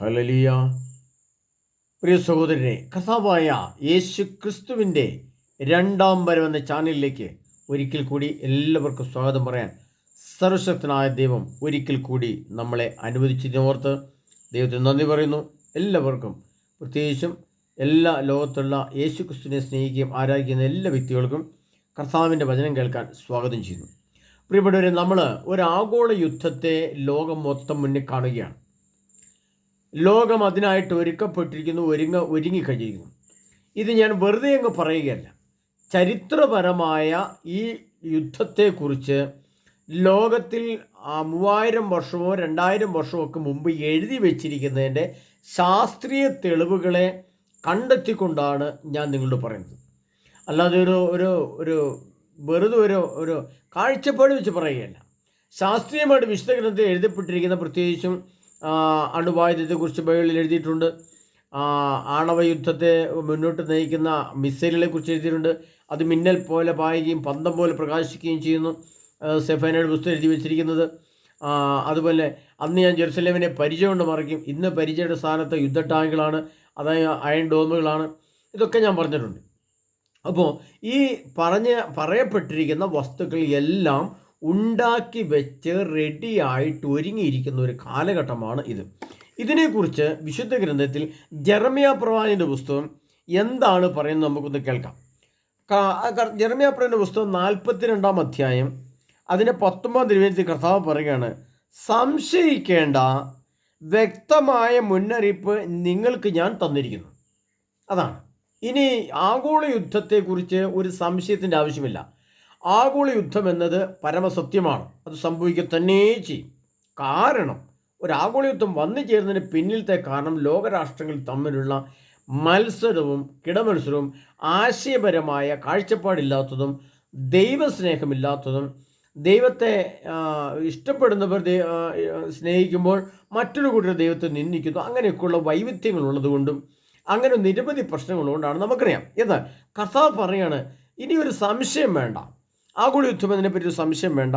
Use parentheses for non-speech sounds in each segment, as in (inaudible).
ഹലലിയ പ്രിയ സഹോദരനെ കഥാവായ യേശു ക്രിസ്തുവിന്റെ രണ്ടാം എന്ന ചാനലിലേക്ക് ഒരിക്കൽ കൂടി എല്ലാവർക്കും സ്വാഗതം പറയാൻ സർവശക്തനായ ദൈവം ഒരിക്കൽ കൂടി നമ്മളെ അനുവദിച്ചതിനോർത്ത് ദൈവത്തിന് നന്ദി പറയുന്നു. എല്ലാവർക്കും പ്രത്യേകിച്ചും എല്ലാ ലോകത്തുള്ള യേശു ക്രിസ്തുവിനെ സ്നേഹിക്കുകയും ആരാധിക്കുന്ന എല്ലാ വ്യക്തികൾക്കും കർത്താവിന്റെ വചനം കേൾക്കാൻ സ്വാഗതം ചെയ്യുന്നു. പ്രിയപ്പെട്ടവരെ നമ്മൾ ഒരു ആഗോള യുദ്ധത്തെ ലോകം മൊത്തം മുന്നിൽ കാണുകയാണ്. ലോകം അതിനായിട്ട് ഒരുക്കപ്പെട്ടിരിക്കുന്നു ഒരുങ്ങ ഒരുങ്ങിക്കഴിയുന്നു ഇത് ഞാൻ വെറുതെ അങ്ങ് പറയുകയല്ല. ചരിത്രപരമായ ഈ യുദ്ധത്തെക്കുറിച്ച് ലോകത്തിൽ മൂവായിരം വർഷമോ രണ്ടായിരം വർഷമോ ഒക്കെ മുമ്പ് എഴുതി വെച്ചിരിക്കുന്നതിന്റെ ശാസ്ത്രീയ തെളിവുകളെ കണ്ടെത്തിക്കൊണ്ടാണ് ഞാൻ നിങ്ങളോട് പറയുന്നത്. അല്ലാതെ ഒരു ഒരു ഒരു വെറുതെ ഒരു ഒരു കാഴ്ചപ്പാട് വെച്ച് പറയുകയല്ല. ശാസ്ത്രീയമായിട്ട് വിശുദ്ധ ഗ്രന്ഥത്തിൽ എഴുതപ്പെട്ടിരിക്കുന്ന പ്രത്യേകിച്ചും അണുവായുധത്തെക്കുറിച്ച് ബൈബിളിൽ എഴുതിയിട്ടുണ്ട്. ആണവ യുദ്ധത്തെ മുന്നോട്ട് നയിക്കുന്ന മിസൈലുകളെ കുറിച്ച് എഴുതിയിട്ടുണ്ട്. അത് മിന്നൽ പോലെ പായുകയും പന്തം പോലെ പ്രകാശിക്കുകയും ചെയ്യുന്നു. സെഫാനയുടെ പുസ്തകം എഴുതി വെച്ചിരിക്കുന്നത്. അതുപോലെ അന്ന് ഞാൻ ജെറുസലേമിനെ പരിചയം കൊണ്ട് മറിക്കും ഇന്ന് പരിചയയുടെ സ്ഥാനത്ത് യുദ്ധ ടാങ്കുകളാണ് അതായത് അയൺ ഡോമുകളാണ്. ഇതൊക്കെ ഞാൻ പറഞ്ഞിട്ടുണ്ട്. അപ്പോൾ ഈ പറഞ്ഞ പറയപ്പെട്ടിരിക്കുന്ന വസ്തുക്കൾ എല്ലാം ഉണ്ടാക്കി വെച്ച് റെഡിയായിട്ട് ഒരുങ്ങിയിരിക്കുന്ന ഒരു കാലഘട്ടമാണ് ഇത്. ഇതിനെക്കുറിച്ച് വിശുദ്ധ ഗ്രന്ഥത്തിൽ ജെറമിയ പ്രവാചന്റെ പുസ്തകം എന്താണ് പറയുന്നത് നമുക്കൊന്ന് കേൾക്കാം. ജെറമിയ പ്രവാചന്റെ പുസ്തകം നാൽപ്പത്തിരണ്ടാം അധ്യായം അതിന്റെ പത്തൊമ്പതാം തിരുവനന്തപുരത്ത് കർത്താവ് പറയുകയാണ് സംശയിക്കേണ്ട വ്യക്തമായ മുന്നറിയിപ്പ് നിങ്ങൾക്ക് ഞാൻ തന്നിരിക്കുന്നു. അതാണ്. ഇനി ആഗോള യുദ്ധത്തെക്കുറിച്ച് ഒരു സംശയത്തിന്റെ ആവശ്യമില്ല. ആഗോള യുദ്ധം എന്നത് പരമസത്യമാണ്. അത് സംഭവിക്കുക തന്നെ ചെയ്യും. കാരണം ഒരു ആഗോള യുദ്ധം വന്നു ചേരുന്നതിന് പിന്നിലത്തെ കാരണം ലോകരാഷ്ട്രങ്ങൾ തമ്മിലുള്ള മത്സരവും കിടമത്സരവും ആശയപരമായ കാഴ്ചപ്പാടില്ലാത്തതും ദൈവസ്നേഹമില്ലാത്തതും ദൈവത്തെ ഇഷ്ടപ്പെടുന്നവർ സ്നേഹിക്കുമ്പോൾ മറ്റൊരു കൂട്ടർ ദൈവത്തെ നിന്ദിക്കുന്നു. അങ്ങനെയൊക്കെയുള്ള വൈവിധ്യങ്ങൾ ഉള്ളതുകൊണ്ടും അങ്ങനെ നിരവധി പ്രശ്നങ്ങളുകൊണ്ടാണ് നമുക്കറിയാം. എന്നാൽ കഥ പറയാണ് ഇനി ഒരു സംശയം വേണ്ട. ആഗോള യുദ്ധം ഒരു സംശയം വേണ്ട.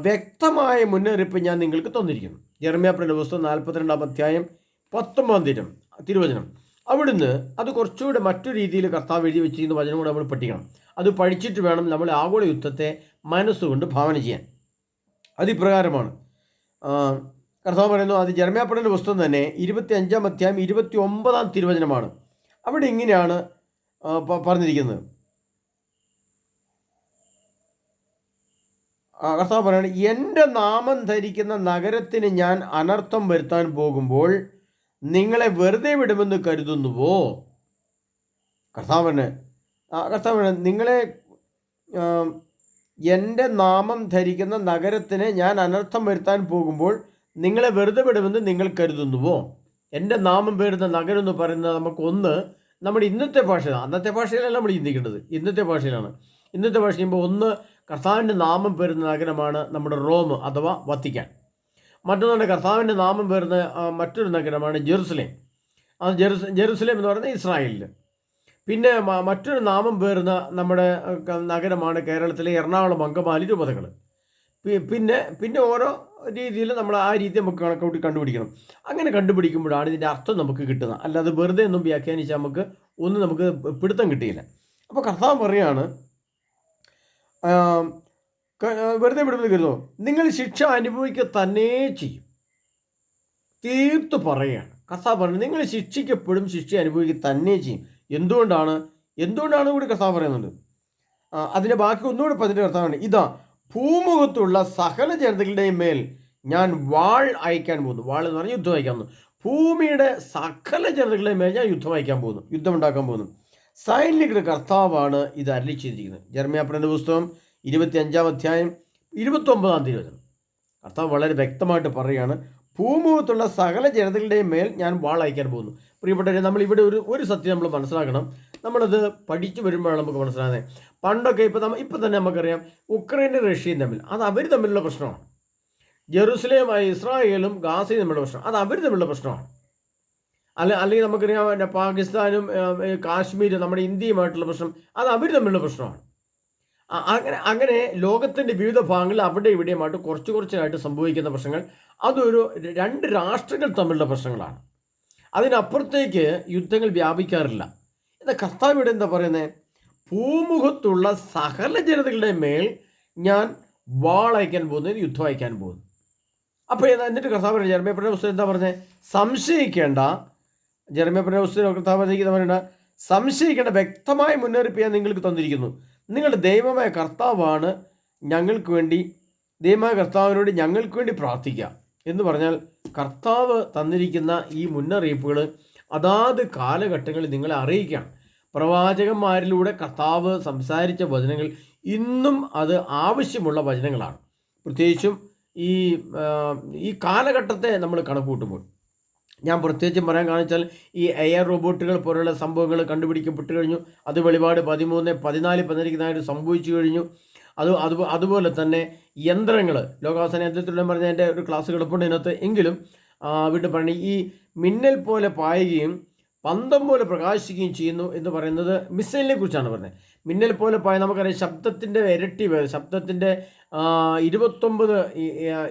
വ്യക്തമായ മുന്നറിയിപ്പ് ഞാൻ നിങ്ങൾക്ക് തന്നിരിക്കുന്നു. ജെർമ്യാപ്രന്റെ പുസ്തകം നാൽപ്പത്തിരണ്ടാം അധ്യായം പത്തൊമ്പതാം തീരം തിരുവചനം. അവിടുന്ന് അത് കുറച്ചുകൂടെ മറ്റു രീതിയിൽ കർത്താവ് എഴുതി വെച്ചിരിക്കുന്ന വചനം കൂടെ നമ്മൾ പഠിക്കണം. അത് പഠിച്ചിട്ട് വേണം നമ്മൾ ആഗോള യുദ്ധത്തെ മനസ്സുകൊണ്ട് ഭാവന ചെയ്യാൻ. അതിപ്രകാരമാണ് കർത്താവ് പറയുന്നു അത് ജർമ്യാപ്പടന്റെ പുസ്തകം തന്നെ ഇരുപത്തി അഞ്ചാം അധ്യായം ഇരുപത്തി ഒമ്പതാം തിരുവചനമാണ്. അവിടെ ഇങ്ങനെയാണ് പറഞ്ഞിരിക്കുന്നത്. കർത്താവ് പറയുന്നത് എന്റെ നാമം ധരിക്കുന്ന നഗരത്തിന് ഞാൻ അനർത്ഥം വരുത്താൻ പോകുമ്പോൾ നിങ്ങളെ വെറുതെ വിടുമെന്ന് കരുതുന്നുവോ? കർത്താവിന് കർത്താവിന് നിങ്ങളെ എന്റെ നാമം ധരിക്കുന്ന നഗരത്തിന് ഞാൻ അനർത്ഥം വരുത്താൻ പോകുമ്പോൾ നിങ്ങളെ വെറുതെ വിടുമെന്ന് നിങ്ങൾ കരുതുന്നുവോ? എന്റെ നാമം പേരുന്ന നഗരം എന്ന് പറയുന്നത് നമുക്കൊന്ന് നമ്മുടെ ഇന്നത്തെ ഭാഷ അന്നത്തെ ഭാഷയിലല്ല നമ്മൾ ചിന്തിക്കേണ്ടത്. ഇന്നത്തെ ഭാഷയിലാണ്. ഇന്നത്തെ ഭാഷ ചെയ്യുമ്പോൾ ഒന്ന് കർത്താവിന്റെ നാമം പേരുന്ന നഗരമാണ് നമ്മുടെ റോം അഥവാ വത്തിക്കാൻ. മറ്റൊന്നാണ് കർത്താവിന്റെ നാമം പേരുന്ന മറ്റൊരു നഗരമാണ് ജെറുസലേം. അത് ജെറുസ ജെറുസലേം എന്ന് പറയുന്നത് ഇസ്രായേലിൽ. പിന്നെ മറ്റൊരു നാമം പേരുന്ന നമ്മുടെ നഗരമാണ് കേരളത്തിലെ എറണാകുളം അങ്കമാലി രൂപതകൾ പിന്നെ പിന്നെ ഓരോ രീതിയിൽ നമ്മൾ ആ രീതി നമുക്ക് കണക്കൂട്ടി കണ്ടുപിടിക്കണം. അങ്ങനെ കണ്ടുപിടിക്കുമ്പോഴാണ് ഇതിന്റെ അർത്ഥം നമുക്ക് കിട്ടുന്നത്. അല്ലാതെ വെറുതെ ഒന്നും വ്യാഖ്യാനിച്ചാൽ നമുക്ക് ഒന്നും നമുക്ക് പിടുത്തം കിട്ടിയില്ല. അപ്പോൾ കർത്താവ് ക- വെറുതെ വിടുമെന്ന് കരുതോ നിങ്ങൾ ശിക്ഷ അനുഭവിക്കുക തന്നെ ചെയ്യും. തീർത്തു പറയുകയാണ്. കഥ പറഞ്ഞു നിങ്ങൾ ശിക്ഷിക്കപ്പെടും ശിക്ഷ അനുഭവിക്കുക തന്നെ ചെയ്യും. എന്തുകൊണ്ടാണ്? എന്തുകൊണ്ടാണ് കൂടി കഥ പറയുന്നുണ്ട് ആ, അതിന്റെ ബാക്കി ഒന്നുകൂടി പതിന്റെ കർത്താവാണ്. ഇതാ ഭൂമുഖത്തുള്ള സകല ജനതകളുടെയും മേൽ ഞാൻ വാൾ അയക്കാൻ പോകുന്നു. വാൾ എന്ന് പറഞ്ഞാൽ യുദ്ധം അയക്കാൻ പോകുന്നു. ഭൂമിയുടെ സകല ജനതകളുടെയും മേൽ ഞാൻ യുദ്ധം അയക്കാൻ പോകുന്നു. യുദ്ധം ഉണ്ടാക്കാൻ പോകുന്നു. സൈനികരുടെ കർത്താവാണ് ഇത് അരളി ചെയ്തിരിക്കുന്നത് ജർമ്യാപ്പടന്റെ പുസ്തകം ഇരുപത്തി അഞ്ചാം അധ്യായം ഇരുപത്തി ഒമ്പതാം തിരുവചനം. കർത്താവ് വളരെ വ്യക്തമായിട്ട് പറയുകയാണ് ഭൂമുഖത്തുള്ള സകല ജനതകളുടെയും മേൽ ഞാൻ വാളയക്കാൻ പോകുന്നു. പ്രിയപ്പെട്ടവരെ നമ്മൾ ഇവിടെ ഒരു ഒരു സത്യം നമ്മൾ മനസ്സിലാക്കണം. നമ്മളത് പഠിച്ചു വരുമ്പോഴാണ് നമുക്ക് മനസ്സിലാകുന്നത്. പണ്ടൊക്കെ ഇപ്പം നമ്മൾ ഇപ്പം തന്നെ നമുക്കറിയാം ഉക്രൈനും റഷ്യയും തമ്മിൽ. അത് അവർ തമ്മിലുള്ള പ്രശ്നമാണ്. ജെറുസലേമായ ഇസ്രായേലും ഗാസയും തമ്മിലുള്ള പ്രശ്നം. അത് അവർ തമ്മിലുള്ള പ്രശ്നമാണ്. അല്ല അല്ലെങ്കിൽ നമുക്കറിയാം പാകിസ്ഥാനും കാശ്മീരും നമ്മുടെ ഇന്ത്യയുമായിട്ടുള്ള പ്രശ്നം അത് അവർ തമ്മിലുള്ള പ്രശ്നമാണ്. അങ്ങനെ അങ്ങനെ ലോകത്തിന്റെ വിവിധ ഭാഗങ്ങളിൽ അവിടെ ഇവിടെയുമായിട്ട് കുറച്ച് കുറച്ചായിട്ട് സംഭവിക്കുന്ന പ്രശ്നങ്ങൾ അതൊരു രണ്ട് രാഷ്ട്രങ്ങൾ തമ്മിലുള്ള പ്രശ്നങ്ങളാണ്. അതിനപ്പുറത്തേക്ക് യുദ്ധങ്ങൾ വ്യാപിക്കാറില്ല. എന്നാൽ കർത്താവ് എന്താ പറയുന്നത് ഭൂമുഖത്തുള്ള സകല ജനതകളുടെ മേൽ ഞാൻ വാളയക്കാൻ പോകുന്നു യുദ്ധം അയക്കാൻ പോകുന്നു. അപ്പോൾ എന്നിട്ട് കർത്താവ് ജർമ്മയപ്പുറ പുസ്തകം എന്താ പറഞ്ഞത് സംശയിക്കേണ്ട ജർമ്മയപ്പുറ പുസ്തകം കർത്താവ് എന്താ പറയണ്ട സംശയിക്കേണ്ട വ്യക്തമായ മുന്നറിയിപ്പ് ഞാൻ നിങ്ങൾക്ക് തന്നിരിക്കുന്നു. നിങ്ങളുടെ ദൈവമായ കർത്താവാണ് ഞങ്ങൾക്ക് വേണ്ടി ദൈവമായ കർത്താവിനോട് ഞങ്ങൾക്ക് വേണ്ടി പ്രാർത്ഥിക്കുക എന്ന് പറഞ്ഞാൽ കർത്താവ് തന്നിരിക്കുന്ന ഈ മുന്നറിയിപ്പുകൾ അതാത് കാലഘട്ടങ്ങളിൽ നിങ്ങളെ അറിയിക്കുകയാണ്. പ്രവാചകന്മാരിലൂടെ കർത്താവ് സംസാരിച്ച വചനങ്ങൾ ഇന്നും അത് ആവശ്യമുള്ള വചനങ്ങളാണ്. പ്രത്യേകിച്ചും ഈ ഈ കാലഘട്ടത്തെ നമ്മൾ കണക്കൂട്ടുമ്പോൾ ഞാൻ പ്രത്യേകിച്ചും പറയാൻ കാണിച്ചാൽ ഈ എയർ റോബോട്ടുകൾ പോലുള്ള സംഭവങ്ങൾ കണ്ടുപിടിക്കപ്പെട്ട് കഴിഞ്ഞു. അത് വെളിപാട് പതിമൂന്ന് പതിനാല് പതിനഞ്ചിനായിട്ട് സംഭവിച്ചു കഴിഞ്ഞു. അത് അത് അതുപോലെ തന്നെ യന്ത്രങ്ങൾ ലോകാവസാന യന്ത്രത്തിലൂടെ പറഞ്ഞ എന്റെ ഒരു ക്ലാസ് കിടപ്പുണ്ട് ഇതിനകത്ത്. എങ്കിലും വീട്ടിൽ പറഞ്ഞു ഈ മിന്നൽ പോലെ പായുകയും പന്തം പോലെ പ്രകാശിക്കുകയും ചെയ്യുന്നു എന്ന് പറയുന്നത് മിസൈലിനെ കുറിച്ചാണ് പറഞ്ഞത്. മിന്നൽ പോലെ പോയാൽ നമുക്കറിയാം ശബ്ദത്തിന്റെ ഇരട്ടി വേഗം ശബ്ദത്തിന്റെ ഇരുപത്തൊമ്പത്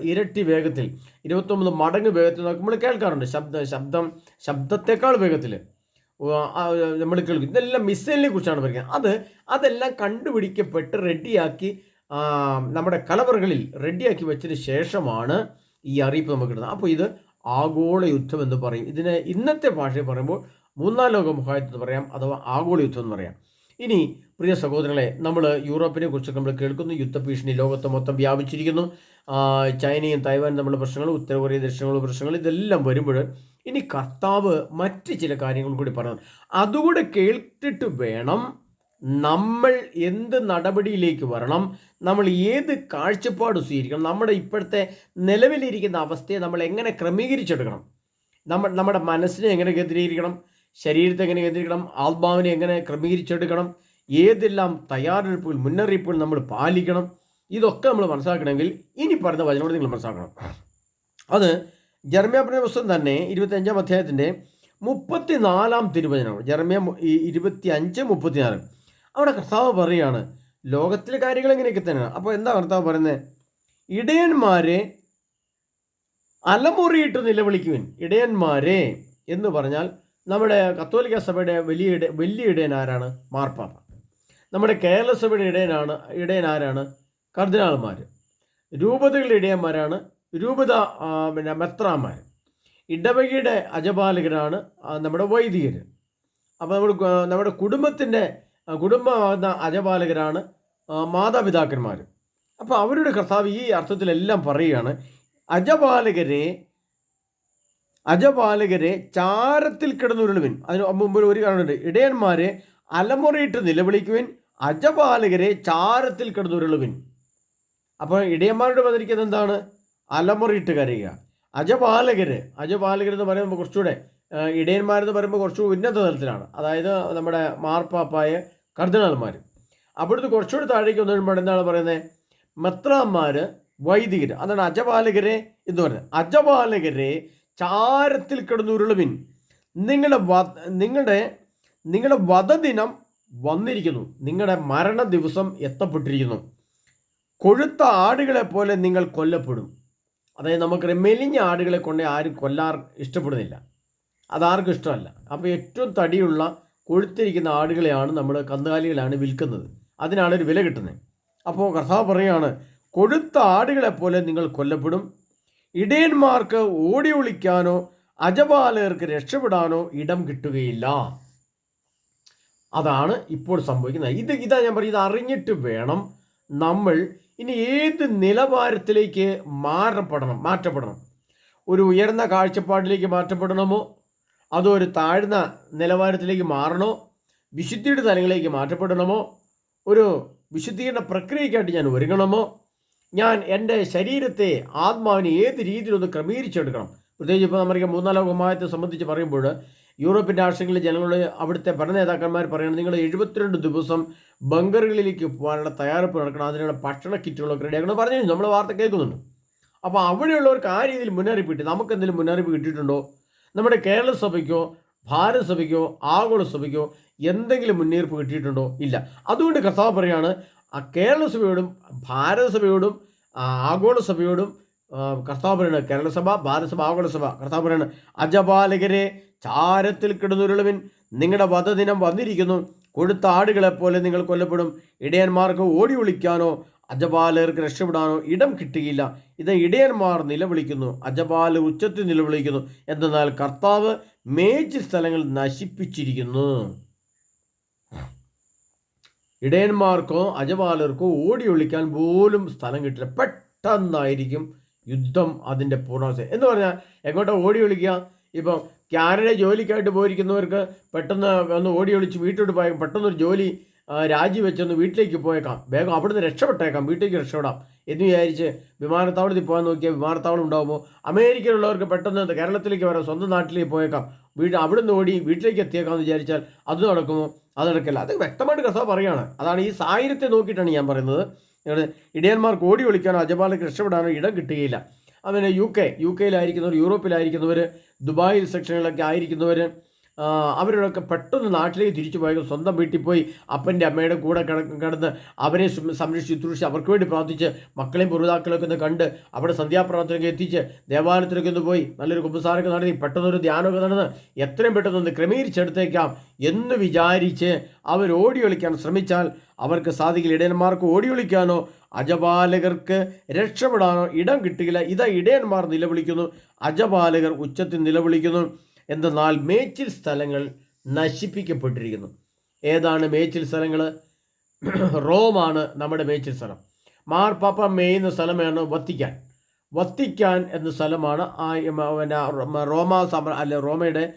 ഇരട്ടി വേഗത്തിൽ ഇരുപത്തൊമ്പത് മടങ്ങ് വേഗത്തിൽ നമ്മൾ കേൾക്കാറുണ്ട്. ശബ്ദ ശബ്ദം ശബ്ദത്തെക്കാൾ വേഗത്തിൽ. നമ്മൾ കേൾക്കും. ഇതെല്ലാം മിസൈലിനെ കുറിച്ചാണ് പറയുന്നത്. അത് അതെല്ലാം കണ്ടുപിടിക്കപ്പെട്ട് റെഡിയാക്കി നമ്മുടെ കലവറുകളിൽ റെഡിയാക്കി വെച്ചതിന് ശേഷമാണ് ഈ അറിയിപ്പ് നമുക്ക് കിട്ടുന്നത്. അപ്പോൾ ഇത് ആഗോള യുദ്ധം എന്ന് പറയും. ഇതിനെ ഇന്നത്തെ ഭാഷയിൽ പറയുമ്പോൾ മൂന്നാം ലോക മുഖായുദ്ധം എന്ന് പറയാം അഥവാ ആഗോള യുദ്ധം എന്ന് പറയാം. ഇനി പ്രിയ സഹോദരങ്ങളെ നമ്മൾ യൂറോപ്പിനെ കുറിച്ചൊക്കെ നമ്മൾ കേൾക്കുന്നു യുദ്ധഭീഷണി ലോകത്ത് മൊത്തം വ്യാപിച്ചിരിക്കുന്നു. ചൈനയും തൈവാനും തമ്മിലുള്ള പ്രശ്നങ്ങൾ ഉത്തര കൊറിയ ദക്ഷിണ പ്രശ്നങ്ങൾ ഇതെല്ലാം വരുമ്പോൾ ഇനി കർത്താവ് മറ്റ് ചില കാര്യങ്ങൾ കൂടി പറയണം. അതുകൂടെ കേട്ടിട്ട് വേണം നമ്മൾ എന്ത് നടപടിയിലേക്ക് വരണം നമ്മൾ ഏത് കാഴ്ചപ്പാട് സ്വീകരിക്കണം നമ്മുടെ ഇപ്പോഴത്തെ നിലവിലിരിക്കുന്ന അവസ്ഥയെ നമ്മൾ എങ്ങനെ ക്രമീകരിച്ചെടുക്കണം നമ്മൾ നമ്മുടെ മനസ്സിനെ എങ്ങനെ കേന്ദ്രീകരിക്കണം ശരീരത്തെ എങ്ങനെ കേന്ദ്രീകരിക്കണം ആത്മാവിനെ എങ്ങനെ ക്രമീകരിച്ചെടുക്കണം? ഏതെല്ലാം തയ്യാറെടുപ്പുകൾ മുന്നറിയിപ്പുകൾ നമ്മൾ പാലിക്കണം? ഇതൊക്കെ നമ്മൾ മനസ്സിലാക്കണമെങ്കിൽ ഇനി പറഞ്ഞ വചനോട് നിങ്ങൾ മനസ്സിലാക്കണം. അത് ജർമ്മിയ പുസ്തകം തന്നെ ഇരുപത്തിയഞ്ചാം അധ്യായത്തിന്റെ മുപ്പത്തിനാലാം തിരുവചനമാണ്. ജർമ്മിയ ഇരുപത്തി അഞ്ച് മുപ്പത്തിനാല്. അവിടെ കർത്താവ് പറയുകയാണ് ലോകത്തിലെ കാര്യങ്ങൾ ഇങ്ങനെയൊക്കെ തന്നെയാണ്. അപ്പോൾ എന്താ കർത്താവ് പറയുന്നത്? ഇടയന്മാരെ അലമുറിയിട്ട് നിലവിളിക്കുവിൻ. ഇടയന്മാരെ എന്ന് പറഞ്ഞാൽ നമ്മുടെ കത്തോലിക്ക സഭയുടെ വലിയ ഇട വലിയ ഇടയൻ ആരാണ്? മാർപ്പാപ്പ. നമ്മുടെ കേരള സഭയുടെ ഇടയനാണ് ഇടയൻ ആരാണ്? കർദിനാൾമാർ രൂപതകളുടെ ഇടയന്മാരാണ് രൂപത പിന്നെ മെത്രാന്മാർ ഇടവകയുടെ അജപാലകരാണ് നമ്മുടെ വൈദികർ അപ്പോൾ നമ്മുടെ നമ്മുടെ കുടുംബത്തിന്റെ കുടുംബമാകുന്ന അജപാലകരാണ് മാതാപിതാക്കന്മാർ അപ്പോൾ അവരുടെ കർത്താവ് ഈ അർത്ഥത്തിലെല്ലാം പറയുകയാണ് അജപാലകരെ അജപാലകരെ ചാരത്തിൽ കിടന്നുരുളുവിൻ. അതിന് മുമ്പിൽ ഒരു കാരണമുണ്ട് ഇടയന്മാരെ അലമുറയിട്ട് നിലവിളിക്കുവിൻ അജപാലകരെ ചാരത്തിൽ കിടന്നുരുളുവിൻ. അപ്പോൾ ഇടയന്മാരുടെ വന്നിരിക്കുന്നത് എന്താണ്? അലമുറയിട്ട് കരയുക. അജപാലകര് അജപാലകർ എന്ന് പറയുമ്പോൾ കുറച്ചുകൂടെ ഇടയന്മാരെന്ന് പറയുമ്പോൾ കുറച്ചുകൂടി ഉന്നത തലത്തിലാണ്. അതായത് നമ്മുടെ മാർപ്പാപ്പായ കർദിനാൾമാർ അവിടുന്ന് കുറച്ചുകൂടി താഴേക്ക് വന്നു കഴിയുമ്പോൾ എന്താണ് പറയുന്നത്? മെത്രാന്മാർ വൈദികർ അതാണ് അജപാലകരെ എന്ന് പറയുന്നത്. അജപാലകരെ ചാരത്തിൽ കിടന്നുരുളുവിൻ നിങ്ങളുടെ വ- നിങ്ങളുടെ നിങ്ങളുടെ വധദിനം വന്നിരിക്കുന്നു. നിങ്ങളുടെ മരണ ദിവസം എത്തപ്പെട്ടിരിക്കുന്നു. കൊഴുത്ത ആടുകളെ പോലെ നിങ്ങൾ കൊല്ലപ്പെടും. അതായത് നമുക്ക് മെലിഞ്ഞ ആടുകളെ കൊണ്ട് ആരും കൊല്ലാർ ഇഷ്ടപ്പെടുന്നില്ല. അതാർക്കും ഇഷ്ടമല്ല. അപ്പോൾ ഏറ്റവും തടിയുള്ള കൊഴുത്തിരിക്കുന്ന ആടുകളെയാണ് നമ്മൾ കന്നുകാലികളാണ് വിൽക്കുന്നത്. അതിനാണ് ഒരു വില കിട്ടുന്നത്. അപ്പോൾ കർത്താവ് പറയുകയാണ് കൊഴുത്ത ആടുകളെ പോലെ നിങ്ങൾ കൊല്ലപ്പെടും. ഇടയന്മാർക്ക് ഓടി ഒളിക്കാനോ അജപാലകർക്ക് രക്ഷപ്പെടാനോ ഇടം കിട്ടുകയില്ല. അതാണ് ഇപ്പോൾ സംഭവിക്കുന്നത്. ഇത് ഇതാ ഞാൻ പറയും ഇത് അറിഞ്ഞിട്ട് വേണം നമ്മൾ ഇനി ഏത് നിലവാരത്തിലേക്ക് മാറപ്പെടണം മാറ്റപ്പെടണം? ഒരു ഉയർന്ന കാഴ്ചപ്പാടിലേക്ക് മാറ്റപ്പെടണമോ? അതോ ഒരു താഴ്ന്ന നിലവാരത്തിലേക്ക് മാറണോ? വിശുദ്ധിയുടെ തലങ്ങളിലേക്ക് മാറ്റപ്പെടണമോ? ഒരു വിശുദ്ധീകരണ പ്രക്രിയയ്ക്കായിട്ട് ഞാൻ ഒരുങ്ങണമോ? ഞാൻ എന്റെ ശരീരത്തെ ആത്മാവിനെ ഏത് രീതിയിലൊന്ന് ക്രമീകരിച്ചെടുക്കണം? പ്രത്യേകിച്ച് ഇപ്പോൾ നമ്മുടെ മൂന്നാം ലോകമായത്തെ സംബന്ധിച്ച് പറയുമ്പോൾ യൂറോപ്യൻ രാഷ്ട്രങ്ങളിലെ ജനങ്ങൾ അവിടുത്തെ ഭരണ നേതാക്കന്മാർ പറയുന്നത് നിങ്ങൾ എഴുപത്തിരണ്ട് ദിവസം ബങ്കറുകളിലേക്ക് പോകാനുള്ള തയ്യാറെടുപ്പ് നടക്കണം. അതിനുള്ള ഭക്ഷണ കിറ്റുകളൊക്കെ റെഡിയാക്കണം പറഞ്ഞു നമ്മൾ വാർത്ത കേൾക്കുന്നുണ്ട്. അപ്പോൾ അവിടെയുള്ളവർക്ക് ആ രീതിയിൽ മുന്നറിയിപ്പ് കിട്ടി. നമുക്ക് എന്തെങ്കിലും മുന്നറിയിപ്പ് കിട്ടിയിട്ടുണ്ടോ? നമ്മുടെ കേരള സഭയ്ക്കോ ഭാരത സഭയ്ക്കോ ആഗോള സഭയ്ക്കോ എന്തെങ്കിലും മുന്നറിയിപ്പ് കിട്ടിയിട്ടുണ്ടോ? ഇല്ല. അതുകൊണ്ട് കർത്താവ് പറയാണ് കേരള സഭയോടും ഭാരത സഭയോടും ആ, ആഗോള സഭയോടും കർത്താവ് പറയുന്നത് കേരളസഭ ഭാരതസഭ ആഗോളസഭ സഭ ആഗോള സഭ കർത്താവ് പറയുന്നത് അജപാലകരെ ചാരത്തിൽ കിടന്നുരുളുവിൻ. നിങ്ങളുടെ വധദിനം വന്നിരിക്കുന്നു. കൊടുത്ത ആടുകളെ പോലെ നിങ്ങൾ കൊല്ലപ്പെടും. ഇടയന്മാർക്ക് ഓടി ഒളിക്കാനോ അജപാലകർക്ക് രക്ഷപ്പെടാനോ ഇടം കിട്ടുകയില്ല ഇത് ഇടയന്മാർ നിലവിളിക്കുന്നു. അജപാലർ ഉച്ചത്തിൽ നിലവിളിക്കുന്നു. എന്തെന്നാൽ കർത്താവ് മേച്ച് സ്ഥലങ്ങൾ നശിപ്പിച്ചിരിക്കുന്നു. ഇടയന്മാർക്കോ അജപാലർക്കോ ഓടി ഒളിക്കാൻ പോലും സ്ഥലം കിട്ടില്ല. പെട്ടെന്നായിരിക്കും യുദ്ധം അതിന്റെ പൂർണാവസ്ഥ. എന്ന് പറഞ്ഞാൽ എങ്ങോട്ടാ ഓടി ഒളിക്കുക ഇപ്പം കാനഡ ജോലിക്കായിട്ട് പോയിരിക്കുന്നവർക്ക് പെട്ടെന്ന് ഒന്ന് ഓടി ഒളിച്ച് വീട്ടിലോട്ട് പോയ പെട്ടെന്നൊരു ജോലി രാജിവെച്ചൊന്ന് വീട്ടിലേക്ക് പോയേക്കാം. വേഗം അവിടുന്ന് രക്ഷപ്പെട്ടേക്കാം. വീട്ടിലേക്ക് രക്ഷപ്പെടാം. എന്ന് വിചാരിച്ച് വിമാനത്താവളത്തിൽ പോകാൻ നോക്കിയാൽ വിമാനത്താവളം ഉണ്ടാകുമോ അമേരിക്കയിലുള്ളവർക്ക് പെട്ടെന്ന് കേരളത്തിലേക്ക് വരാം സ്വന്തം നാട്ടിലേക്ക് പോയേക്കാം. വീട് അവിടുന്ന് ഓടി വീട്ടിലേക്ക് എത്തിയേക്കാന്ന് വിചാരിച്ചാൽ അത് നടക്കുമോ? അത് നടക്കില്ല. അത് വ്യക്തമായിട്ട് കഥ പറയുകയാണ്. അതാണ് ഈ സാഹചര്യത്തെ നോക്കിയിട്ടാണ് ഞാൻ പറയുന്നത്. ഇടയന്മാർക്ക് ഓടി ഒളിക്കാനോ അജപാലക്ക് രക്ഷപ്പെടാനോ ഇടം കിട്ടുകയില്ല. അങ്ങനെ യു കെ യു കെയിലായിരിക്കുന്നവർ യൂറോപ്പിലായിരിക്കുന്നവർ ദുബായ് സെക്ഷനിലൊക്കെ ആയിരിക്കുന്നവർ അവരോടൊക്കെ പെട്ടെന്ന് നാട്ടിലേക്ക് തിരിച്ചു പോയി. സ്വന്തം വീട്ടിൽ പോയി അപ്പന്റെ അമ്മയുടെ കൂടെ കിട കിടന്ന് അവരെ സംരക്ഷിച്ച് ശുശ്രൂഷിച്ച് അവർക്ക് വേണ്ടി പ്രാർത്ഥിച്ച് മക്കളെയും പുറതാക്കളൊക്കെ ഒന്ന് കണ്ട് അവിടെ സന്ധ്യാപ്രാർത്ഥനയ്ക്ക് എത്തിച്ച് ദേവാലയത്തിലൊക്കെ ഒന്ന് പോയി നല്ലൊരു കുമ്പസാരൊക്കെ നടത്തി പെട്ടെന്നൊരു ധ്യാനമൊക്കെ നടന്ന് എത്രയും പെട്ടെന്ന് ഒന്ന് ക്രമീകരിച്ചെടുത്തേക്കാം എന്ന് വിചാരിച്ച് അവർ ഓടി ഒളിക്കാൻ ശ്രമിച്ചാൽ അവർക്ക് സാധിക്കില്ല. ഇടയന്മാർക്ക് ഓടി ഒളിക്കാനോ അജപാലകർക്ക് രക്ഷപ്പെടാനോ ഇടം കിട്ടുകയില്ല ഇതാ ഇടയന്മാർ നിലവിളിക്കുന്നു. അജപാലകർ ഉച്ചത്തിൽ നിലവിളിക്കുന്നു. എന്തെന്നാൽ മേച്ചിൽ സ്ഥലങ്ങൾ നശിപ്പിക്കപ്പെട്ടിരിക്കുന്നു. ഏതാണ് മേച്ചിൽ സ്ഥലങ്ങൾ? (clears throat) റോമാണ് നമ്മുടെ മേച്ചിൽ സ്ഥലം. മാർപ്പാപ്പ മേയുന്ന സ്ഥലമാണ് വത്തിക്കാൻ. വത്തിക്കാൻ എന്ന സ്ഥലമാണ് ആ റോമ സമ അല്ല റോമയുടെ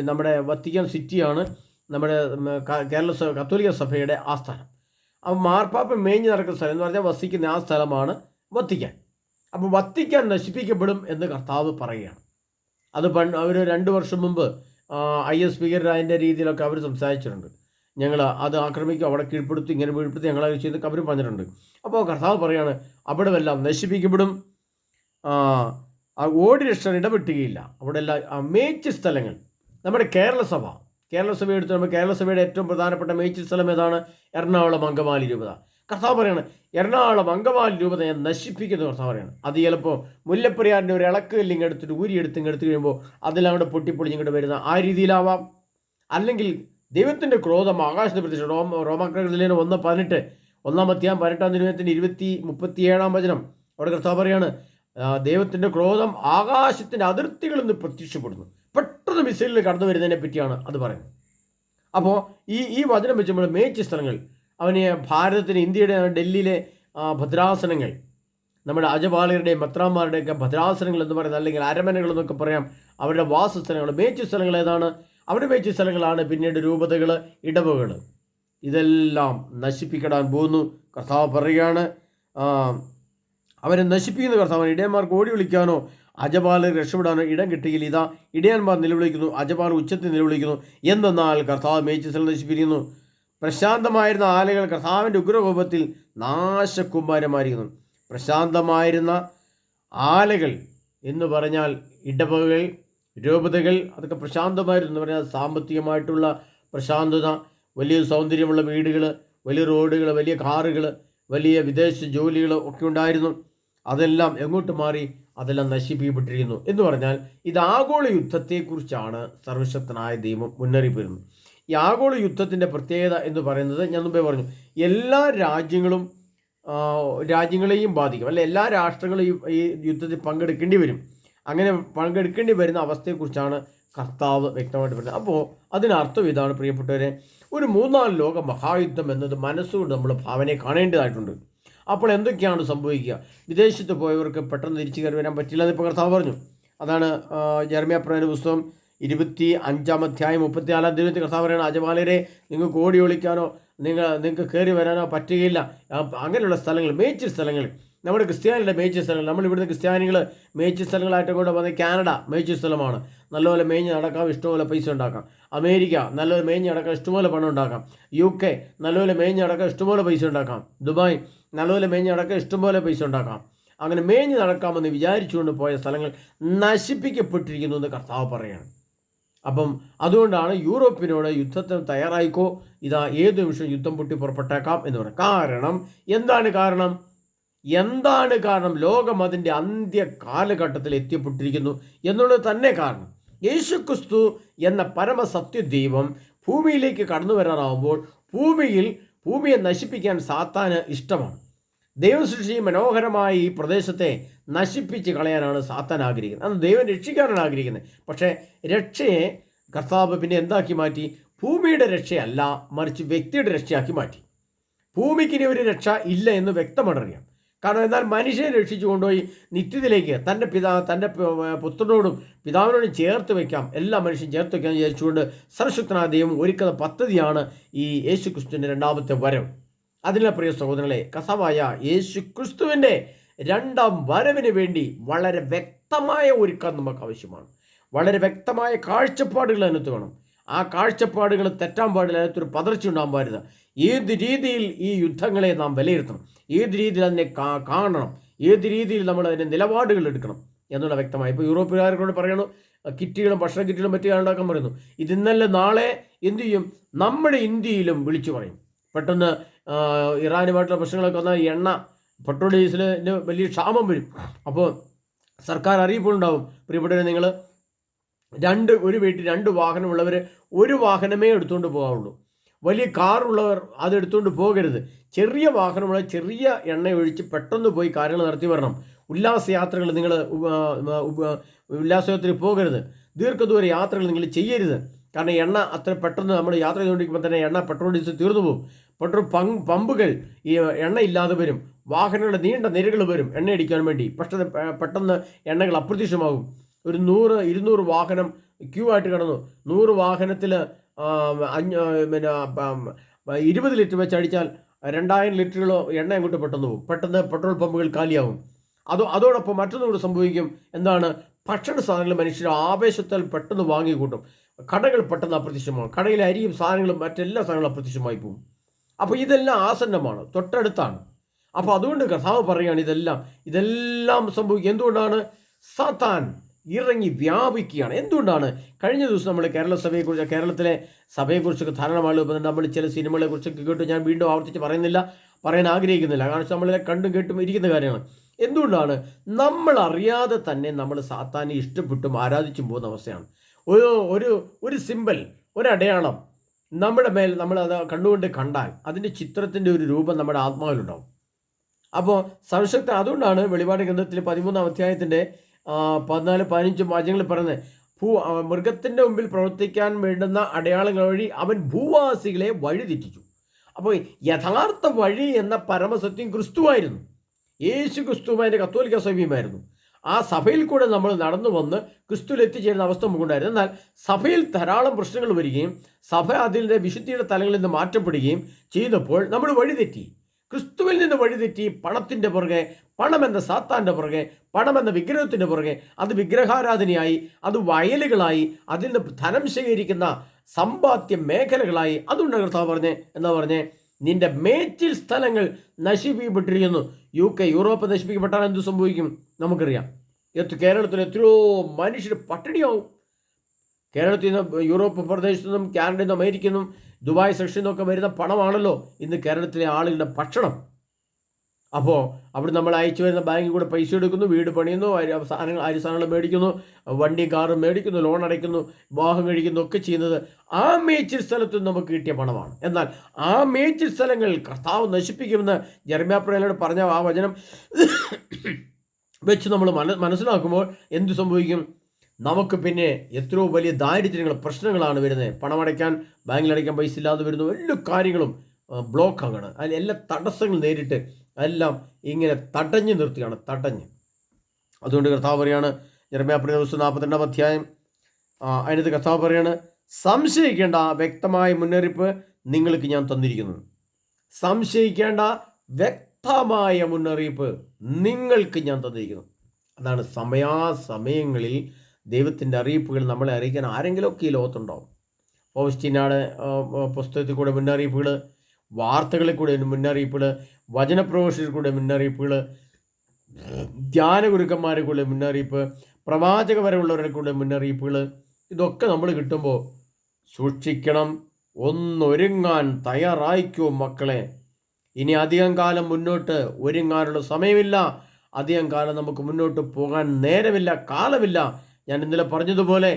നമ്മുടെ വത്തിക്കാൻ സിറ്റിയാണ് നമ്മുടെ കേരള കത്തോലിക്ക സഭയുടെ ആസ്ഥാനം. അപ്പോൾ മാർപ്പാപ്പ മേഞ്ഞ് നടക്കുന്ന സ്ഥലം എന്ന് പറഞ്ഞാൽ വസിക്കുന്ന ആ സ്ഥലമാണ് വത്തിക്കാൻ. അപ്പോൾ വത്തിക്കാൻ നശിപ്പിക്കപ്പെടും എന്ന് കർത്താവ് പറയുകയാണ്. അത് പണ്ട് അവർ രണ്ട് വർഷം മുമ്പ് ഐ എസ് ഭീകരരായന്റെ രീതിയിലൊക്കെ അവർ സംസാരിച്ചിട്ടുണ്ട്. ഞങ്ങൾ അത് ആക്രമിക്കും അവിടെ കീഴ്പ്പെടുത്തി ഇങ്ങനെ കീഴ്പ്പെടുത്തി ഞങ്ങൾ അത് ചെയ്തൊക്കെ അവർ പറഞ്ഞിട്ടുണ്ട്. അപ്പോൾ കർത്താവ് പറയുകയാണ് അവിടെ എല്ലാം നശിപ്പിക്കപ്പെടും ഓടി രക്ഷ ഇടപെട്ടുകയില്ല അവിടെ എല്ലാം മേച്ച് സ്ഥലങ്ങൾ. നമ്മുടെ കേരളസഭ സഭ. കേരള സഭ എടുത്ത് നമ്മൾ കേരളസഭയുടെ ഏറ്റവും പ്രധാനപ്പെട്ട മേച്ചിൽ സ്ഥലം ഏതാണ്? എറണാകുളം അങ്കമാലി രൂപത. കർത്താവ് പറയാണ് എറണാകുളം അങ്കമാലി രൂപത ഞാൻ നശിപ്പിക്കുന്നു കർത്താവ് പറയാണ്. അത് ചിലപ്പോൾ മുല്ലപ്പെരിയാറിന്റെ ഒരു ഇളക്ക് ഇല്ലെങ്കിൽ എടുത്തിട്ട് ഊരി എടുത്ത് ഇങ്ങ് എടുത്തു കഴിയുമ്പോൾ അതെല്ലാം കൂടെ പൊട്ടിപ്പൊളിഞ്ഞ് ഇങ്ങോട്ട് വരുന്ന ആ രീതിയിലാവാം. അല്ലെങ്കിൽ ദൈവത്തിന്റെ ക്രോധം ആകാശത്ത് പ്രത്യക്ഷ റോമ റോമാക്രതിലേന് ഒന്ന് പതിനെട്ട് ഒന്നാം അധ്യായം പതിനെട്ടാം ദിനത്തിന്റെ ഇരുപത്തി മുപ്പത്തിയേഴാം വചനം. അവിടെ കർത്താവ് പറയാണ് ദൈവത്തിന്റെ ക്രോധം ആകാശത്തിന്റെ അതിർത്തികളിൽ നിന്ന് പ്രത്യക്ഷപ്പെടുന്നു. പെട്ടെന്ന് മിസൈലിൽ കടന്നു വരുന്നതിനെ പറ്റിയാണ് അത് പറയുന്നത്. അപ്പോൾ ഈ ഈ വചനം വെച്ച് നമ്മൾ മേച്ച സ്ഥലങ്ങൾ അവന് ഭാരതത്തിന് ഇന്ത്യയുടെ ഡൽഹിയിലെ ഭദ്രാസനങ്ങൾ നമ്മുടെ അജപാളികളുടെയും മത്രാമാരുടെയൊക്കെ ഭദ്രാസനങ്ങൾ എന്ന് പറയുന്നത് അല്ലെങ്കിൽ അരമനകൾ എന്നൊക്കെ പറയാം അവരുടെ വാസസ്ഥലങ്ങൾ മേച്ചു സ്ഥലങ്ങൾ ഏതാണ്? അവിടെ മേച്ചു സ്ഥലങ്ങളാണ് പിന്നീട് രൂപതകൾ ഇടവകൾ ഇതെല്ലാം നശിപ്പിക്കടാൻ പോകുന്നു. കർത്താവ് പറയുകയാണ് അവരെ നശിപ്പിക്കുന്ന കർത്താവ്. ഇടയന്മാർക്ക് ഓടി വിളിക്കാനോ അജപാലർ രക്ഷപ്പെടാനോ ഇടം കിട്ടിയില്ല. ഇതാ ഇടയന്മാർ നിലവിളിക്കുന്നു അജപാൽ ഉച്ചത്തിൽ നിലവിളിക്കുന്നു. എന്തെന്നാൽ കർത്താവ് മേച്ചു സ്ഥലം നശിപ്പിക്കുന്നു. പ്രശാന്തമായിരുന്ന ആലകൾ കർത്താവിന്റെ ഉഗ്രകോപത്തിൽ നാശകുമാരമായിരിക്കുന്നു പ്രശാന്തമായിരുന്ന ആലകൾ എന്ന് പറഞ്ഞാൽ ഇടവകൾ രൂപതകൾ അതൊക്കെ പ്രശാന്തമായിരുന്നു എന്ന് പറഞ്ഞാൽ സാമ്പത്തികമായിട്ടുള്ള പ്രശാന്തത വലിയ സൗന്ദര്യമുള്ള വീടുകൾ വലിയ റോഡുകൾ വലിയ കാറുകൾ വലിയ വിദേശ ജോലികൾ ഒക്കെ ഉണ്ടായിരുന്നു. അതെല്ലാം എങ്ങോട്ട് മാറി? അതെല്ലാം നശിപ്പിക്കപ്പെട്ടിരിക്കുന്നു. എന്ന് പറഞ്ഞാൽ ഇത് ആഗോള യുദ്ധത്തെക്കുറിച്ചാണ് സർവശക്തനായ ദൈവം മുന്നറിയിപ്പ് വരുന്നത് ഈ ആഗോള യുദ്ധത്തിന്റെ പ്രത്യേകത എന്ന് പറയുന്നത് ഞാൻ മുമ്പേ പറഞ്ഞു. എല്ലാ രാജ്യങ്ങളും രാജ്യങ്ങളെയും ബാധിക്കും. അല്ലെ എല്ലാ രാഷ്ട്രങ്ങളും ഈ യുദ്ധത്തിൽ പങ്കെടുക്കേണ്ടി വരും. അങ്ങനെ പങ്കെടുക്കേണ്ടി വരുന്ന അവസ്ഥയെക്കുറിച്ചാണ് കർത്താവ് വ്യക്തമായിട്ട് പറയുന്നത്. അപ്പോൾ അതിനർത്ഥം ഇതാണ് പ്രിയപ്പെട്ടവരെ ഒരു മൂന്നാം ലോക മഹായുദ്ധം എന്നത് മനസ്സുകൊണ്ട് നമ്മൾ ഭാവനയെ കാണേണ്ടതായിട്ടുണ്ട്. അപ്പോൾ എന്തൊക്കെയാണ് സംഭവിക്കുക? വിദേശത്ത് പോയവർക്ക് പെട്ടെന്ന് തിരിച്ചു കയറി വരാൻ പറ്റില്ല എന്ന് ഇപ്പോൾ കർത്താവ് പറഞ്ഞു. അതാണ് ജർമ്മിയ പ്രവചന പുസ്തകം ഇരുപത്തി അഞ്ചാം അധ്യായം മുപ്പത്തിനാലാം തിരുവത്തി കർത്താവ് പറയുന്നത് അജമാലരെ നിങ്ങൾ ഓടി ഒളിക്കാനോ നിങ്ങൾ നിങ്ങൾക്ക് കയറി വരാനോ പറ്റുകയില്ല. അങ്ങനെയുള്ള സ്ഥലങ്ങൾ മേച്ചിൽ സ്ഥലങ്ങൾ. നമ്മുടെ ക്രിസ്ത്യാനിയുടെ മേച്ചിൽ സ്ഥലങ്ങൾ. നമ്മൾ ഇവിടുന്ന് ക്രിസ്ത്യാനികൾ മേച്ചിൽ സ്ഥലങ്ങളായിട്ട് കൊണ്ട് വന്നത് കാനഡ മേച്ചിൽ സ്ഥലമാണ്. നല്ലപോലെ മേഞ്ഞ് നടക്കാം ഇഷ്ടംപോലെ പൈസ ഉണ്ടാക്കാം. അമേരിക്ക നല്ലപോലെ മേഞ്ഞ് നടക്കാം ഇഷ്ടംപോലെ പണം ഉണ്ടാക്കാം. യു കെ നല്ലപോലെ മേഞ്ഞ് നടക്കാം ഇഷ്ടംപോലെ പൈസ ഉണ്ടാക്കാം. ദുബായ് നല്ലപോലെ മേഞ്ഞ് നടക്കാം ഇഷ്ടംപോലെ പൈസ ഉണ്ടാക്കാം. അങ്ങനെ മേഞ്ഞ് നടക്കാമെന്ന് വിചാരിച്ചുകൊണ്ട് പോയ സ്ഥലങ്ങൾ നശിപ്പിക്കപ്പെട്ടിരിക്കുന്നു എന്ന് കർത്താവ് പറയാണ് അപ്പം അതുകൊണ്ടാണ് യൂറോപ്പിനോട് യുദ്ധത്തിന് തയ്യാറായിക്കോ? ഇതാ ഏത് നിമിഷം യുദ്ധം പൊട്ടി പുറപ്പെട്ടേക്കാം എന്ന് പറയും കാരണം എന്താണ് കാരണം? എന്താണ് കാരണം? ലോകം അതിന്റെ അന്ത്യ കാലഘട്ടത്തിൽ എത്തിപ്പെട്ടിരിക്കുന്നു എന്നുള്ളത് തന്നെ കാരണം. യേശുക്രിസ്തു എന്ന പരമസത്യ ദൈവം ഭൂമിയിലേക്ക് കടന്നു വരാറാവുമ്പോൾ ഭൂമിയിൽ ഭൂമിയെ നശിപ്പിക്കാൻ സാത്താന് ഇഷ്ടമാണ്. ദൈവസൃഷ്ടി മനോഹരമായ ഈ പ്രദേശത്തെ നശിപ്പിച്ച് കളയാനാണ് സാത്താൻ ആഗ്രഹിക്കുന്നത്. അന്ന് ദൈവം രക്ഷിക്കാനാണ് ആഗ്രഹിക്കുന്നത്. പക്ഷേ രക്ഷയെ കർത്താവ് പിന്നെ എന്താക്കി മാറ്റി? ഭൂമിയുടെ രക്ഷയല്ല മറിച്ച് വ്യക്തിയുടെ രക്ഷയാക്കി മാറ്റി. ഭൂമിക്കിനി ഒരു രക്ഷ ഇല്ല എന്ന് വ്യക്തമായിട്ടറിയാം കാരണം എന്നാൽ മനുഷ്യനെ രക്ഷിച്ചു കൊണ്ടുപോയി നിത്യത്തിലേക്ക് തന്റെ പിതാ തന്റെ പുത്രനോടും പിതാവിനോടും ചേർത്ത് വയ്ക്കാം എല്ലാ മനുഷ്യനും ചേർത്ത് വയ്ക്കാൻ വിചാരിച്ചുകൊണ്ട് സർശക്തനായ ദൈവം ഒരുക്കുന്ന പദ്ധതിയാണ് ഈ യേശു ക്രിസ്തുവിന്റെ രണ്ടാമത്തെ വരം അതിലെ പ്രിയ സഹോദരങ്ങളെ കസവായ യേശു ക്രിസ്തുവിന്റെ രണ്ടാം വരവിന് വേണ്ടി വളരെ വ്യക്തമായ ഒരുക്കം നമുക്ക് ആവശ്യമാണ്. വളരെ വ്യക്തമായ കാഴ്ചപ്പാടുകൾ അതിനകത്ത് വേണം. ആ കാഴ്ചപ്പാടുകൾ തെറ്റാൻ പാടില്ല. അതിനകത്തൊരു പതർച്ച ഉണ്ടാകാൻ പാടില്ല. ഏത് രീതിയിൽ ഈ യുദ്ധങ്ങളെ നാം വിലയിരുത്തണം? ഏത് രീതിയിൽ അതിനെ കാണണം? ഏത് രീതിയിൽ നമ്മൾ അതിന്റെ നിലപാടുകൾ എടുക്കണം? എന്നുള്ള വ്യക്തമായി ഇപ്പോൾ യൂറോപ്പുകാരോട് പറയണു കിറ്റുകളും ഭക്ഷണ കിറ്റുകളും മറ്റു ഉണ്ടാക്കാൻ പറയുന്നു. ഇത് ഇന്നലെ നാളെ എന്തു ചെയ്യും? നമ്മുടെ ഇന്ത്യയിലും വിളിച്ചു പറയും. പെട്ടെന്ന് ഇറാനുമായിട്ടുള്ള പ്രശ്നങ്ങളൊക്കെ വന്നാൽ എണ്ണ പെട്രോൾ ഡീസലിന് വലിയ ക്ഷാമം വരും. അപ്പോൾ സർക്കാർ അറിയിപ്പുണ്ടാവും. പ്രിയപ്പെട്ടവരെ നിങ്ങൾ രണ്ട് ഒരു വീട്ടിൽ രണ്ട് വാഹനമുള്ളവർ ഒരു വാഹനമേ എടുത്തുകൊണ്ട് പോകാവുള്ളൂ. വലിയ കാറുള്ളവർ അത് എടുത്തുകൊണ്ട് പോകരുത്. ചെറിയ വാഹനമുള്ള ചെറിയ എണ്ണ ഒഴിച്ച് പെട്ടെന്ന് പോയി കാര്യങ്ങൾ നടത്തി വരണം. ഉല്ലാസ യാത്രകൾ നിങ്ങൾ ഉല്ലാസയാത്രയിൽ പോകരുത്. ദീർഘദൂര യാത്രകൾ നിങ്ങൾ ചെയ്യരുത്. കാരണം എണ്ണ അത്ര പെട്ടെന്ന് നമ്മൾ യാത്ര ചെയ്തുകൊണ്ടിരിക്കുമ്പോൾ തന്നെ എണ്ണ പെട്രോൾ ഡീസൽ തീർന്നു പോകും. പെട്രോൾ പമ്പുകൾ ഈ എണ്ണ ഇല്ലാതെ വരും. വാഹനങ്ങളുടെ നീണ്ട നിരകൾ വരും എണ്ണയടിക്കാൻ വേണ്ടി. പെട്ടെന്ന് പെട്ടെന്ന് എണ്ണകൾ അപ്രത്യക്ഷമാകും. ഒരു നൂറ് ഇരുന്നൂറ് വാഹനം ക്യൂ ആയിട്ട് കിടന്നു. നൂറ് വാഹനത്തിൽ അഞ്ഞ പിന്നെ ഇരുപത് ലിറ്റർ വെച്ച് അടിച്ചാൽ രണ്ടായിരം ലിറ്ററുകളോ എണ്ണ അങ്ങോട്ട് പെട്ടെന്ന് പോകും? പെട്ടെന്ന് പെട്രോൾ പമ്പുകൾ കാലിയാവും. അതോ അതോടൊപ്പം മറ്റൊന്നുകൂടെ സംഭവിക്കും എന്താണ്? ഭക്ഷണ സാധനങ്ങൾ മനുഷ്യർ ആവേശത്താൽ പെട്ടെന്ന് വാങ്ങിക്കൂട്ടും. കടകൾ പെട്ടെന്ന് അപ്രത്യക്ഷമാകും. കടയിലെ അരിയും സാധനങ്ങളും മറ്റെല്ലാ സാധനങ്ങളും അപ്രത്യക്ഷമായി പോകും. അപ്പോൾ ഇതെല്ലാം ആസന്നമാണ്. തൊട്ടടുത്താണ്. അപ്പോൾ അതുകൊണ്ട് കഥാവ് പറയുകയാണ് ഇതെല്ലാം ഇതെല്ലാം സംഭവിക്കും എന്തുകൊണ്ടാണ്? സാത്താൻ ഇറങ്ങി വ്യാപിക്കുകയാണ്. എന്തുകൊണ്ടാണ്? കഴിഞ്ഞ ദിവസം നമ്മൾ കേരള സഭയെക്കുറിച്ച് കേരളത്തിലെ സഭയെക്കുറിച്ചൊക്കെ ധാരണമാണ് ഇപ്പം നമ്മൾ ചില സിനിമകളെ കുറിച്ചൊക്കെ കേട്ടു. ഞാൻ വീണ്ടും ആവർത്തിച്ച് പറയുന്നില്ല പറയാൻ ആഗ്രഹിക്കുന്നില്ല. കാരണം നമ്മളെ കണ്ടും കേട്ടും ഇരിക്കുന്ന കാര്യമാണ്. എന്തുകൊണ്ടാണ്? നമ്മൾ അറിയാതെ തന്നെ നമ്മൾ സാത്താനെ ഇഷ്ടപ്പെട്ടും ആരാധിച്ചും പോകുന്ന അവസ്ഥയാണ്. ഒരു ഒരു ഒരു സിമ്പൽ ഒരടയാളം നമ്മുടെ മേൽ നമ്മൾ അത് കണ്ടുകൊണ്ട് കണ്ടാൽ അതിന്റെ ചിത്രത്തിന്റെ ഒരു രൂപം നമ്മുടെ ആത്മാവിലുണ്ടാവും. അപ്പോൾ സർവശക്തൻ അതുകൊണ്ടാണ് വെളിപാട് ഗ്രന്ഥത്തിൽ പതിമൂന്നാം അധ്യായത്തിന്റെ പതിനാല് പതിനഞ്ചും വാചകങ്ങളിൽ പറയുന്നത് ഭൂ മൃഗത്തിന്റെ മുമ്പിൽ പ്രവർത്തിക്കാൻ വേണ്ടുന്ന അടയാളങ്ങൾ വഴി അവൻ ഭൂവാസികളെ വഴിതെറ്റിച്ചു അപ്പോൾ യഥാർത്ഥ വഴി എന്ന പരമസത്യം ക്രിസ്തുവായിരുന്നു. യേശു ക്രിസ്തുവിന്റെ കത്തോലിക്ക സഭയുമായിരുന്നു. ആ സഭയിൽ കൂടെ നമ്മൾ നടന്നു വന്ന് ക്രിസ്തുവിൽ എത്തിച്ചേരുന്ന അവസ്ഥ നമുക്കുണ്ടായിരുന്നു. എന്നാൽ സഭയിൽ ധാരാളം പ്രശ്നങ്ങൾ വരികയും സഭ അതിന്റെ വിശുദ്ധിയുടെ തലങ്ങളിൽ നിന്ന് മാറ്റപ്പെടുകയും ചെയ്തപ്പോൾ നമ്മൾ വഴിതെറ്റി ക്രിസ്തുവിൽ നിന്ന് വഴിതെറ്റി പണത്തിന്റെ പുറകെ പണമെന്ന സാത്താന്റെ പുറകെ പണമെന്ന വിഗ്രഹത്തിന്റെ പുറകെ അത് വിഗ്രഹാരാധനയായി അത് വയലുകളായി അതിൽ നിന്ന് ധനം ശേഖരിക്കുന്ന സമ്പാദ്യ മേഖലകളായി. അതുകൊണ്ട് കർത്താവ് പറഞ്ഞേ എന്നാ പറഞ്ഞേ? നിന്റെ മേച്ചിൽ സ്ഥലങ്ങൾ നശിപ്പിക്കപ്പെട്ടിരിക്കുന്നു. യു കെ യൂറോപ്പ് നശിപ്പിക്കപ്പെട്ടാൽ എന്ത് സംഭവിക്കും? നമുക്കറിയാം. കേരളത്തിൽ എത്രയോ മനുഷ്യർ പട്ടിണിയാവും. കേരളത്തിൽ നിന്ന് യൂറോപ്പ് പ്രദേശത്തു നിന്നും കാനഡയിൽ നിന്നും അമേരിക്കയിൽ നിന്നും ദുബായ് സെക്ഷനിൽ നിന്നൊക്കെ വരുന്ന പണമാണല്ലോ ഇന്ന് കേരളത്തിലെ ആളുകളുടെ ഭക്ഷണം. അപ്പോൾ അവിടെ നമ്മൾ അയച്ചു വരുന്ന ബാങ്കിൽ കൂടെ പൈസ എടുക്കുന്നു വീട് പണിയുന്നു സാധനങ്ങൾ അരി സാധനങ്ങൾ മേടിക്കുന്നു വണ്ടി കാറും മേടിക്കുന്നു ലോൺ അടയ്ക്കുന്നു വിവാഹം കഴിക്കുന്നു ഒക്കെ ചെയ്യുന്നത് ആ മേച്ചിൽ സ്ഥലത്ത് നമുക്ക് കിട്ടിയ പണമാണ്. എന്നാൽ ആ മേച്ചിൽ സ്ഥലങ്ങളിൽ കർത്താവ് നശിപ്പിക്കുമെന്ന് ജർമ്യാപ്രയോട് പറഞ്ഞ ആ വചനം വെച്ച് നമ്മൾ മന മനസ്സിലാക്കുമ്പോൾ എന്ത് സംഭവിക്കും? നമുക്ക് പിന്നെ എത്രയോ വലിയ ദാരിദ്ര്യങ്ങൾ പ്രശ്നങ്ങളാണ് വരുന്നത്. പണമടയ്ക്കാൻ ബാങ്കിലടയ്ക്കാൻ പൈസ ഇല്ലാതെ വരുന്നു എല്ലാ കാര്യങ്ങളും ബ്ലോക്ക് ആകണം അതിൽ എല്ലാ തടസ്സങ്ങൾ നേരിട്ട് എല്ലാം ഇങ്ങനെ തടഞ്ഞു നിർത്തുകയാണ് തടഞ്ഞ്. അതുകൊണ്ട് കർത്താവ് പറയാണ് ജർമ്മയാപ്രിയ ദിവസം നാൽപ്പത്തിരണ്ടാം അധ്യായം അതിനകത്ത് കർത്താവ് പറയാണ് സംശയിക്കേണ്ട വ്യക്തമായ മുന്നറിയിപ്പ് നിങ്ങൾക്ക് ഞാൻ തന്നിരിക്കുന്നു. സംശയിക്കേണ്ട വ്യക്തമായ മുന്നറിയിപ്പ് നിങ്ങൾക്ക് ഞാൻ തന്നിരിക്കുന്നു. അതാണ് സമയാസമയങ്ങളിൽ ദൈവത്തിന്റെ അറിയിപ്പുകൾ നമ്മളെ അറിയിക്കാൻ ആരെങ്കിലുമൊക്കെ ഈ ലോകത്തുണ്ടാവും. പോസ്റ്റിനാട് പുസ്തകത്തിൽ കൂടെ മുന്നറിയിപ്പുകൾ വാർത്തകളിൽ കൂടെ മുന്നറിയിപ്പുകൾ വചനപ്രവേശനത്തിൽ കൂടെ മുന്നറിയിപ്പുകൾ ധ്യാനഗുരുക്കന്മാരെ കൂടെ മുന്നറിയിപ്പ് പ്രവാചക വരെയുള്ളവരെ കൂടെ മുന്നറിയിപ്പുകൾ ഇതൊക്കെ നമ്മൾ കിട്ടുമ്പോൾ സൂക്ഷിക്കണം ഒന്നൊരുങ്ങാൻ തയ്യാറായിക്കോ മക്കളെ. ഇനി അധികം കാലം മുന്നോട്ട് ഒരുങ്ങാനുള്ള സമയമില്ല. അധികം കാലം നമുക്ക് മുന്നോട്ട് പോകാൻ നേരമില്ല കാലമില്ല. ഞാൻ ഇന്നലെ പറഞ്ഞതുപോലെ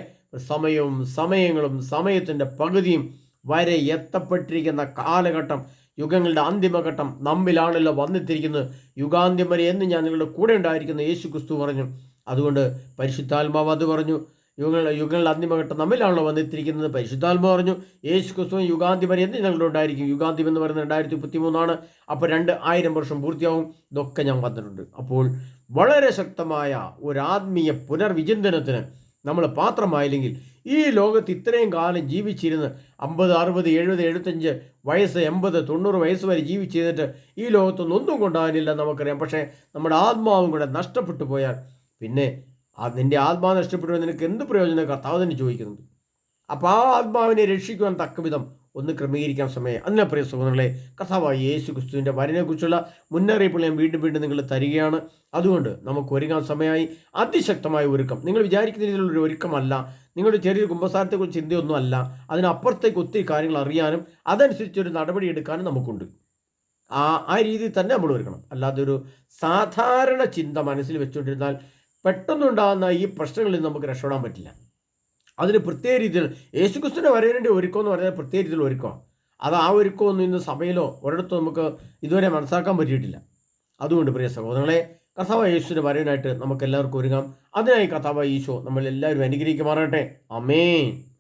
സമയവും സമയങ്ങളും സമയത്തിന്റെ പകുതിയും വരെ എത്തപ്പെട്ടിരിക്കുന്ന കാലഘട്ടം യുഗങ്ങളുടെ അന്തിമഘട്ടം നമ്മിലാണല്ലോ വന്നെത്തിയിരിക്കുന്നത് യുഗാന്തിമരെ എന്ന് ഞാൻ നിങ്ങളുടെ കൂടെ ഉണ്ടായിരിക്കുന്ന യേശു ക്രിസ്തു പറഞ്ഞു. അതുകൊണ്ട് പരിശുദ്ധാത്മാവ് അത് പറഞ്ഞു. യുഗങ്ങൾ യുഗങ്ങളുടെ അന്തിമഘട്ടം തമ്മിലാണല്ലോ വന്നെത്തിയിരിക്കുന്നത്. പരിശുദ്ധാത്മ പറഞ്ഞു യേശു ക്രിസ്തു യുഗാന്തി പര്യന്തം നിങ്ങളുടെ ഉണ്ടായിരിക്കും. യുഗാന്തി എന്ന് പറയുന്നത് രണ്ടായിരത്തി മുപ്പത്തി മൂന്നാണ് അപ്പോൾ രണ്ട് ആയിരം വർഷം പൂർത്തിയാവും. ഇതൊക്കെ ഞാൻ വന്നിട്ടുണ്ട്. അപ്പോൾ വളരെ ശക്തമായ ഒരു ആത്മീയ പുനർവിചിന്തനത്തിന് നമ്മൾ പാത്രമായില്ലെങ്കിൽ ഈ ലോകത്ത് ഇത്രയും കാലം ജീവിച്ചിരുന്ന് അമ്പത് അറുപത് എഴുപത് എഴുപത്തഞ്ച് വയസ്സ് എൺപത് തൊണ്ണൂറ് വയസ്സ് വരെ ജീവിച്ചിരുന്നിട്ട് ഈ ലോകത്തൊന്നും ഒന്നും കൊണ്ടാകാനില്ല നമുക്കറിയാം. പക്ഷേ നമ്മുടെ ആത്മാവും കൂടെ നഷ്ടപ്പെട്ടു പോയാൽ പിന്നെ ആ നിന്റെ ആത്മാവ് നഷ്ടപ്പെട്ടു നിനക്ക് എന്ത് പ്രയോജനം? കർത്താവ് തന്നെ ചോദിക്കുന്നുണ്ട്. അപ്പോൾ ആ ആത്മാവിനെ രക്ഷിക്കുവാൻ തക്കവിധം ഒന്ന് ക്രമീകരിക്കാൻ സമയം അതിനെ പ്രിയ സുഹൃത്തുക്കളെ കഥാവായി യേശു ക്രിസ്തുവിന്റെ വരനെക്കുറിച്ചുള്ള മുന്നറിയിപ്പുകൾ ഞാൻ വീണ്ടും വീണ്ടും നിങ്ങൾ തരികയാണ്. അതുകൊണ്ട് നമുക്ക് ഒരുങ്ങാൻ സമയമായി. അതിശക്തമായ ഒരുക്കം. നിങ്ങൾ വിചാരിക്കുന്ന രീതിയിലുള്ള ഒരു ഒരുക്കമല്ല. നിങ്ങളുടെ ചെറിയൊരു കുംഭസാരത്തെക്കുറിച്ച് ചിന്തയൊന്നും അല്ല അതിനപ്പുറത്തേക്ക് ഒത്തിരി കാര്യങ്ങൾ അറിയാനും അതനുസരിച്ച് ഒരു നടപടി എടുക്കാനും നമുക്കുണ്ട്. ആ ആ രീതിയിൽ തന്നെ നമ്മൾ ഒരുക്കണം അല്ലാതെ ഒരു സാധാരണ ചിന്ത മനസ്സിൽ വെച്ചുകൊണ്ടിരുന്നാൽ പെട്ടെന്നുണ്ടാകുന്ന ഈ പ്രശ്നങ്ങളിൽ നമുക്ക് രക്ഷപ്പെടാൻ പറ്റില്ല. അതിന് പ്രത്യേക രീതിയിൽ യേശുക്രിസ്തുവിനെ വരേണ്ടി ഒരുക്കം എന്ന് പറഞ്ഞാൽ പ്രത്യേക രീതിയിൽ ഒരുക്കം. അത് ആ ഒരുക്കമൊന്നും ഇന്ന് സഭയിലോ ഒരിടത്തോ നമുക്ക് ഇതുവരെ മനസ്സാക്കാൻ പറ്റിയിട്ടില്ല. അതുകൊണ്ട് പ്രിയ സഹോദരങ്ങളെ കഥാവ യേശുവിന്റെ വരവിനായിട്ട് നമുക്ക് എല്ലാവർക്കും ഒരുങ്ങാം. അതിനായി കഥാവ ഈശോ നമ്മൾ എല്ലാവരും അനുഗ്രഹിക്കുമാറട്ടെ അമേൻ